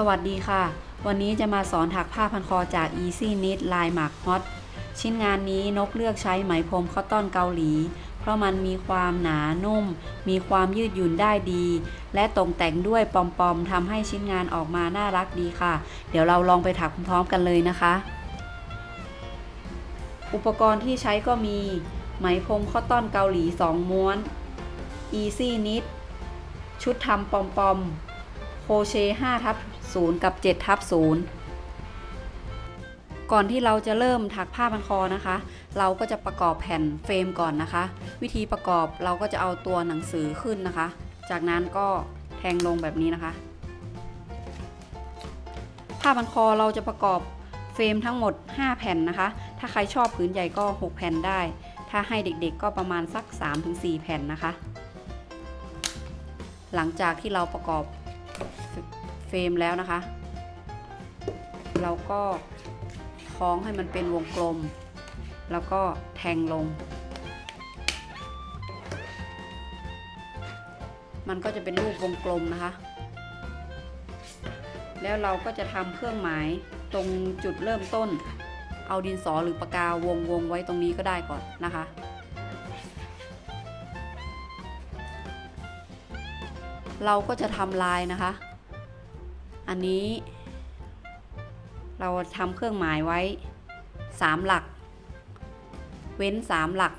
สวัสดีค่ะ วันนี้จะมาสอนถักผ้าพันคอจาก Easy Knit ลายหมักฮอต ชิ้นงานนี้นกเลือกใช้ไหมพรมคอตตอนเกาหลี เพราะมันมีความหนานุ่ม มีความยืดหยุ่นได้ดี และตกแต่งด้วยปอมๆทำให้ชิ้นงานออกมาน่ารักดีค่ะ เดี๋ยวเราลองไปถักพร้อมกันเลยนะคะ อุปกรณ์ที่ใช้ก็มี ไหมพรมคอตตอนเกาหลี 2 ม้วน Easy Knit ชุดทำปอมๆโคเช5ทับ 0 กับ7ทับ0ก่อนที่เราจะเริ่มถักผ้าพันคอนะคะ เราก็จะประกอบแผ่นเฟรมก่อนนะคะ วิธีประกอบเราก็จะเอาตัวหนังสือขึ้นนะคะ จากนั้นก็แทงลงแบบนี้นะคะ ผ้าพันคอเราจะประกอบเฟรมทั้งหมด 5 แผ่นนะคะ ถ้าใครชอบผืนใหญ่ก็ 6 แผ่นได้ ถ้าให้เด็กๆก็ประมาณสัก 3-4 แผ่นนะคะ หลังจากที่เราประกอบ เฟรมแล้วนะคะ เราก็คล้องให้มันเป็นวงกลม แล้วก็แทงลง มันก็จะเป็นรูปวงกลมนะคะ แล้วเราก็จะทำเครื่องหมายตรงจุดเริ่มต้น เอาดินสอหรือปากกาวงวงไว้ตรงนี้ก็ได้ก่อนนะคะเราก็จะทำลายนะคะ อันนี้ เราทำเครื่องหมายไว้ 3 หลัก เว้น 3 หลัก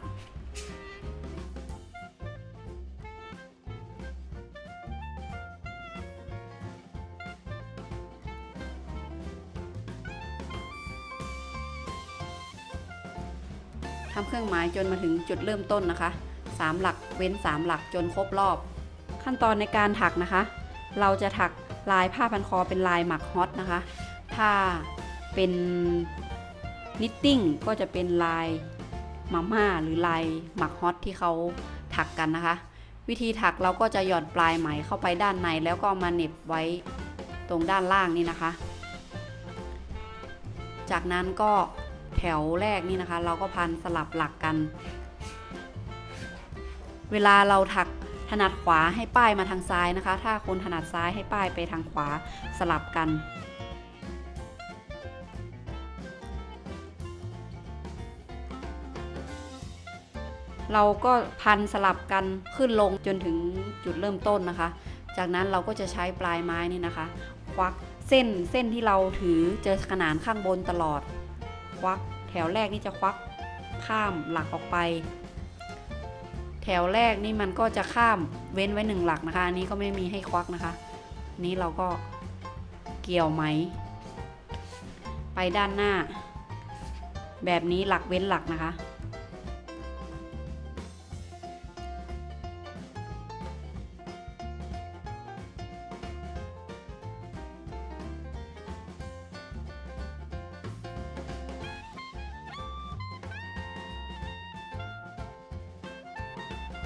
ทำเครื่องหมายจนมาถึงจุดเริ่มต้นนะคะ 3 หลักเว้น 3 หลักจนครบรอบ ขั้นตอนในการถักนะคะ เราจะถัก ลายผ้าพันคอเป็นลายหมักฮอตนะคะ ถ้าเป็นนิตติ้งก็จะเป็นลายมาม่าหรือลายหมักฮอตที่เขาถักกันนะคะ วิธีถักเราก็จะหย่อนปลายไหมเข้าไปด้านในแล้วก็มาเน็บไว้ตรงด้านล่างนี่นะคะ จากนั้นก็แถวแรกนี่นะคะ เราก็พันสลับหลักกัน เวลาเราถัก ถนัดขวาให้ป้ายมาทางซ้ายนะคะ ถ้าคนถนัดซ้ายให้ป้ายไปทางขวาสลับกันเราก็พันสลับกันขึ้นลงจนถึงจุดเริ่มต้นนะคะ จากนั้นเราก็จะใช้ปลายไม้นี่นะคะ ควักเส้นเส้นที่เราถือเจะขนานข้างบนตลอด ควักแถวแรกนี่จะควักข้ามหลักออกไป ถวแรกนี่มันก็จะข้ามเว้นไว้หนึ่งหลักนะคะ อันนี้ก็ไม่มีให้ควักนะคะ นี้เราก็เกี่ยวไหม ไปด้านหน้า แบบนี้หลักเว้นหลักนะคะ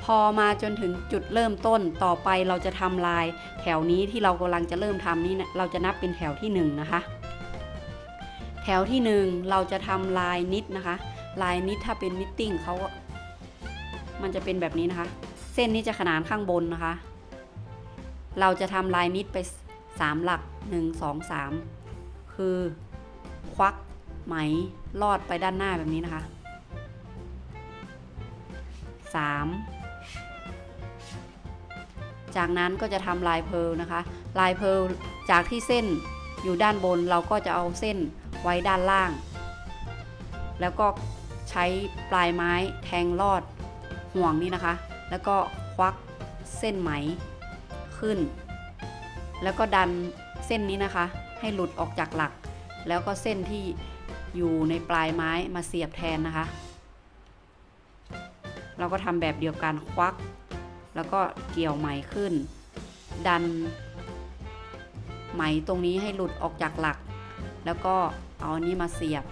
พอมาจนถึงจุดเริ่มต้นต่อไปเราจะทำลายแถวนี้ที่เรากำลังจะเริ่มทำนี่เราจะนับเป็นแถวที่1นงนะคะ แถวที่ 1 เราจะทำลายนิดนะคะ ลายนิดถ้าเป็นนิตติ้งเขามันจะเป็นแบบนี้นะคะ เส้นนี้จะขนานข้างบนนะคะ เราจะทำลายนิดไป 3 หลัก 1 2 3 คือควักไหมลอดไปด้านหน้าแบบนี้นะคะ 3 จากนั้นก็จะทำลายเพลนะคะ ลายเพลจากที่เส้นอยู่ด้านบนเราก็จะเอาเส้นไว้ด้านล่าง แล้วก็ใช้ปลายไม้แทงลอดห่วงนี่นะคะ แล้วก็ควักเส้นไหมขึ้น แล้วก็ดันเส้นนี้นะคะ ให้หลุดออกจากหลัก แล้วก็เส้นที่อยู่ในปลายไม้มาเสียบแทนนะคะ เราก็ทำแบบเดียวกันควัก แล้วก็เกี่ยวไหมขึ้น ดัน ไหมตรงนี้ให้หลุดออกจากหลัก แล้วก็เอาอันนี้มาเสียบ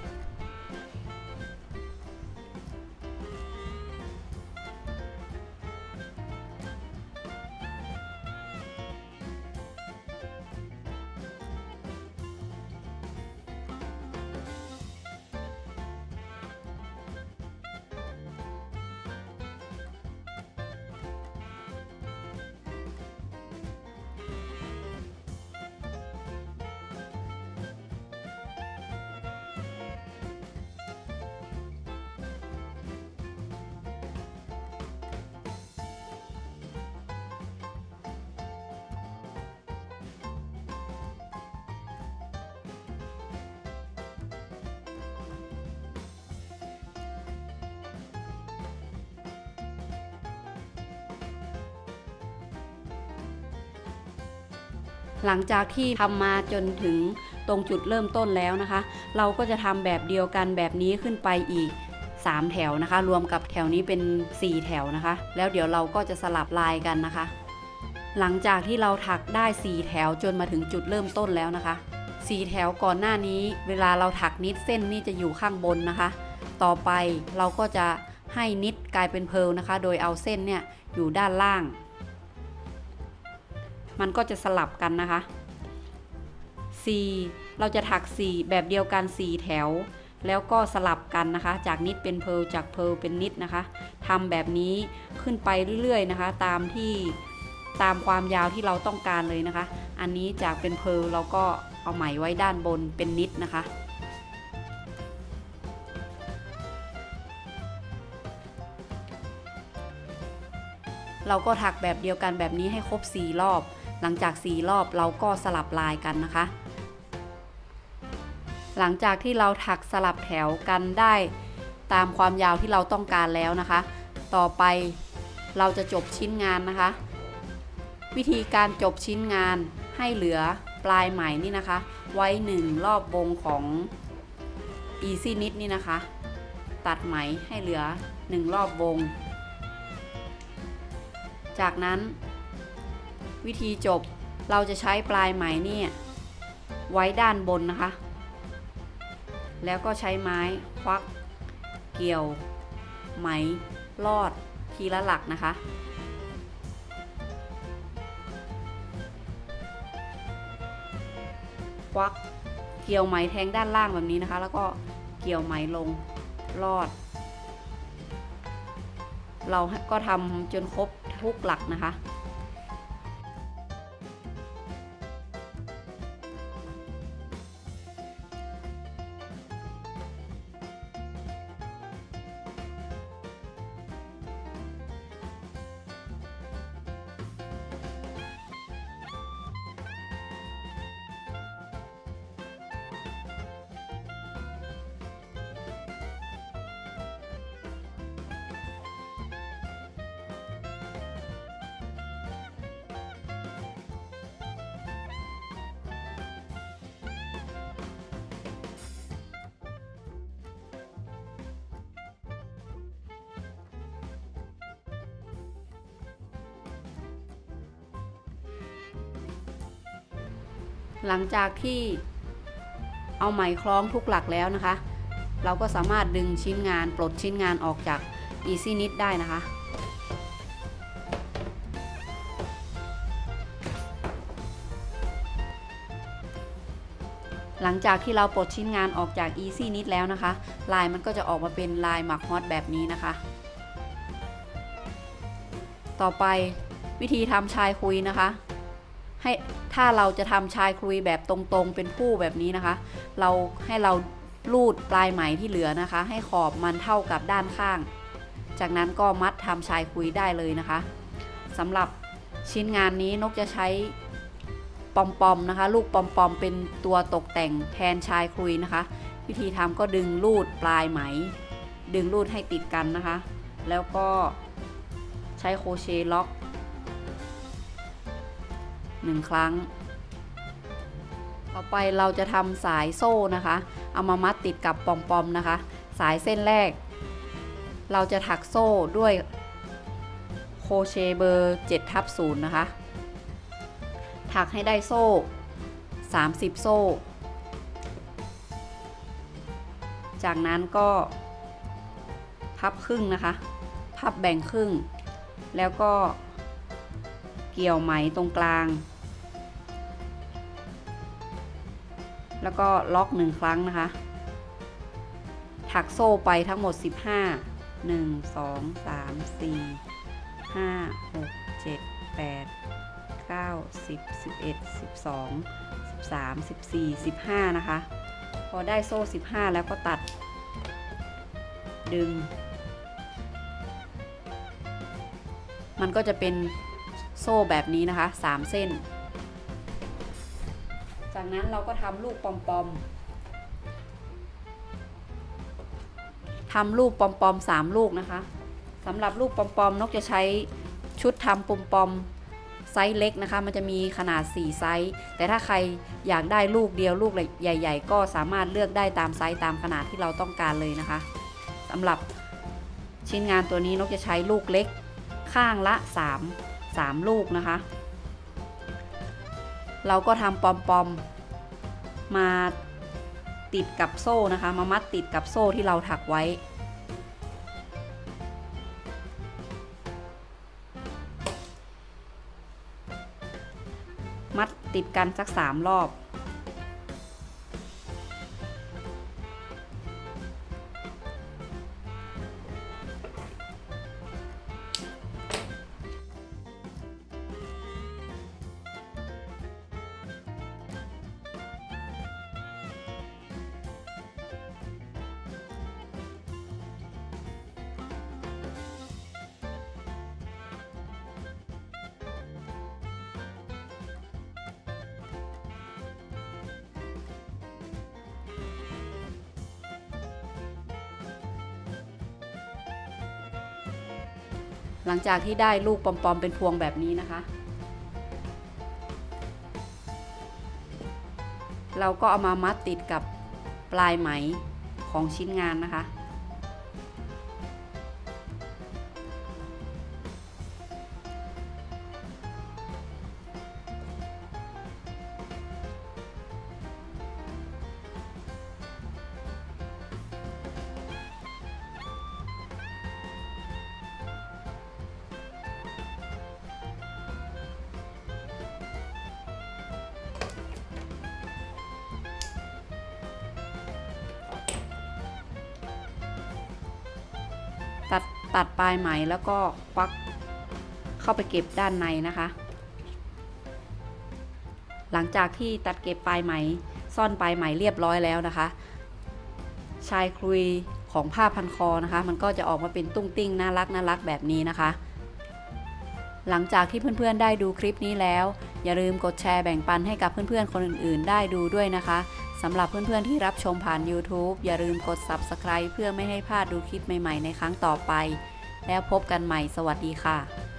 หลังจากที่ทำมาจนถึงตรงจุดเริ่มต้นแล้วนะคะ เราก็จะทำแบบเดียวกันแบบนี้ขึ้นไปอีก 3 แถวนะคะ รวมกับแถวนี้เป็น 4 แถวนะคะ แล้วเดี๋ยวเราก็จะสลับลายกันนะคะ หลังจากที่เราถักได้ 4 แถวจนมาถึงจุดเริ่มต้นแล้วนะคะ 4 แถวก่อนหน้านี้เวลาเราถักนิดเส้นนี่จะอยู่ข้างบนนะคะ ต่อไปเราก็จะให้นิดกลายเป็นเพลนะคะ โดยเอาเส้นเนี่ยอยู่ด้านล่าง มันก็จะสลับกันนะคะ 4 เราจะถัก 4 แบบเดียวกัน 4 แถว แล้วก็สลับกันนะคะ จากนิดเป็นเพลจากเพลเป็นนิดนะคะทำแบบนี้ขึ้นไปเรื่อยๆนะคะ ตามที่ตามความยาวที่เราต้องการเลยนะคะ อันนี้จากเป็นเพลเราก็เอาไหมไว้ด้านบนเป็นนิดนะคะเราก็ถักแบบเดียวกันแบบนี้ให้ครบ 4 รอบ หลังจาก 4 รอบเราก็สลับลายกันนะคะ หลังจากที่เราถักสลับแถวกันได้ตามความยาวที่เราต้องการแล้วนะคะ ต่อไปเราจะจบชิ้นงานนะคะ วิธีการจบชิ้นงานให้เหลือปลายไหมนี่นะคะ ไว้ 1 รอบวงของ Easy Knit นี่นะคะ ตัดไหมให้เหลือ 1 รอบวง จากนั้น วิธีจบเราจะใช้ปลายไหมเนี่ยไว้ด้านบนนะคะ แล้วก็ใช้ไม้ควักเกี่ยว ไหมลอดทีละหลักนะคะ ควักเกี่ยวไหมแทงด้านล่างแบบนี้นะคะ แล้วก็เกี่ยวไหมลงลอด เราก็ทำจนครบทุกหลักนะคะ หลังจากที่เอาไหมคล้องทุกหลักแล้วนะคะ เราก็สามารถดึงชิ้นงาน ปลดชิ้นงานออกจาก Easy Knit ได้นะคะ หลังจากที่เราปลดชิ้นงานออกจาก Easy Knit แล้วนะคะ ลายมันก็จะออกมาเป็นลายหมักฮอตแบบนี้นะคะ ต่อไปวิธีทำชายคุยนะคะ ให้ถ้าเราจะทำชายคลุยแบบตรงๆ เป็นผู้แบบนี้นะคะ เราให้เราลูดปลายไหมที่เหลือนะคะ ให้ขอบมันเท่ากับด้านข้าง จากนั้นก็มัดทำชายคุยได้เลยนะคะสำหรับชิ้นงานนี้นกจะใช้ปอมๆนะคะ ลูกปอมๆเป็นตัวตกแต่งแทนชายคุยนะคะ วิธีทำก็ดึงลูดปลายไหม ดึงลูดให้ติดกันนะคะ แล้วก็ใช้โคเชต์ล็อก หนึ่งครั้ง ต่อไปเราจะทำสายโซ่นะคะ เอามามัดติดกับปอมๆนะคะ สายเส้นแรก เราจะถักโซ่ด้วยโคเชเบอร์7ทับ0นะคะ ถักให้ได้โซ่ 30 โซ่ จากนั้นก็พับครึ่งนะคะ พับแบ่งครึ่ง แล้วก็เกี่ยวไหมตรงกลาง แล้วก็ล็อกหนึ่งครั้งนะคะ ถักโซ่ไปทั้งหมด 15 1 2 3 4 5 6 7 8 9 10 11 12 13 14 15 นะคะ พอได้โซ่ 15 แล้วก็ตัด ดึง มันก็จะเป็นโซ่แบบนี้นะคะ 3 เส้น จากนั้นเราก็ทำลูกปอมๆทำลูกปอมๆ3ลูกนะคะสำหรับลูกปอมๆนกจะใช้ชุดทำปมปอมๆส์เล็กนะคะ มันจะมีขนาด 4 ไซส์ แต่ถ้าใครอยากได้ลูกเดียวลูกใหญ่ ๆ ก็สามารถเลือกได้ตามไซส์ตามขนาดที่เราต้องการเลยนะคะสำหรับชิ้นงานตัวนี้นกจะใช้ลูกเล็กข้างละ 3 3 ลูกนะคะ เราก็ทำปอมๆมาติดกับโซ่นะคะ มามัดติดกับโซ่ที่เราถักไว้ มัดติดกันสักสามรอบ หลังจากที่ได้ลูกปอมๆเป็นพวงแบบนี้นะคะ เราก็เอามามัดติดกับปลายไหมของชิ้นงานนะคะ ตัดตัดปลายไหมแล้วก็ควักเข้าไปเก็บด้านในนะคะ หลังจากที่ตัดเก็บปลายไหมซ่อนปลายไหมเรียบร้อยแล้วนะคะ ชายคลุยของผ้าพันคอนะคะ มันก็จะออกมาเป็นตุ้งติ้งน่ารักน่ารักแบบนี้นะคะ หลังจากที่เพื่อนๆได้ดูคลิปนี้แล้ว อย่าลืมกดแชร์แบ่งปันให้กับเพื่อนๆ คนอื่นๆ ได้ดูด้วยนะคะสำหรับเพื่อนๆที่รับชมผ่าน YouTube อย่าลืมกด Subscribe เพื่อไม่ให้พลาดดูคลิปใหม่ๆ ในครั้งต่อไป แล้วพบกันใหม่สวัสดีค่ะ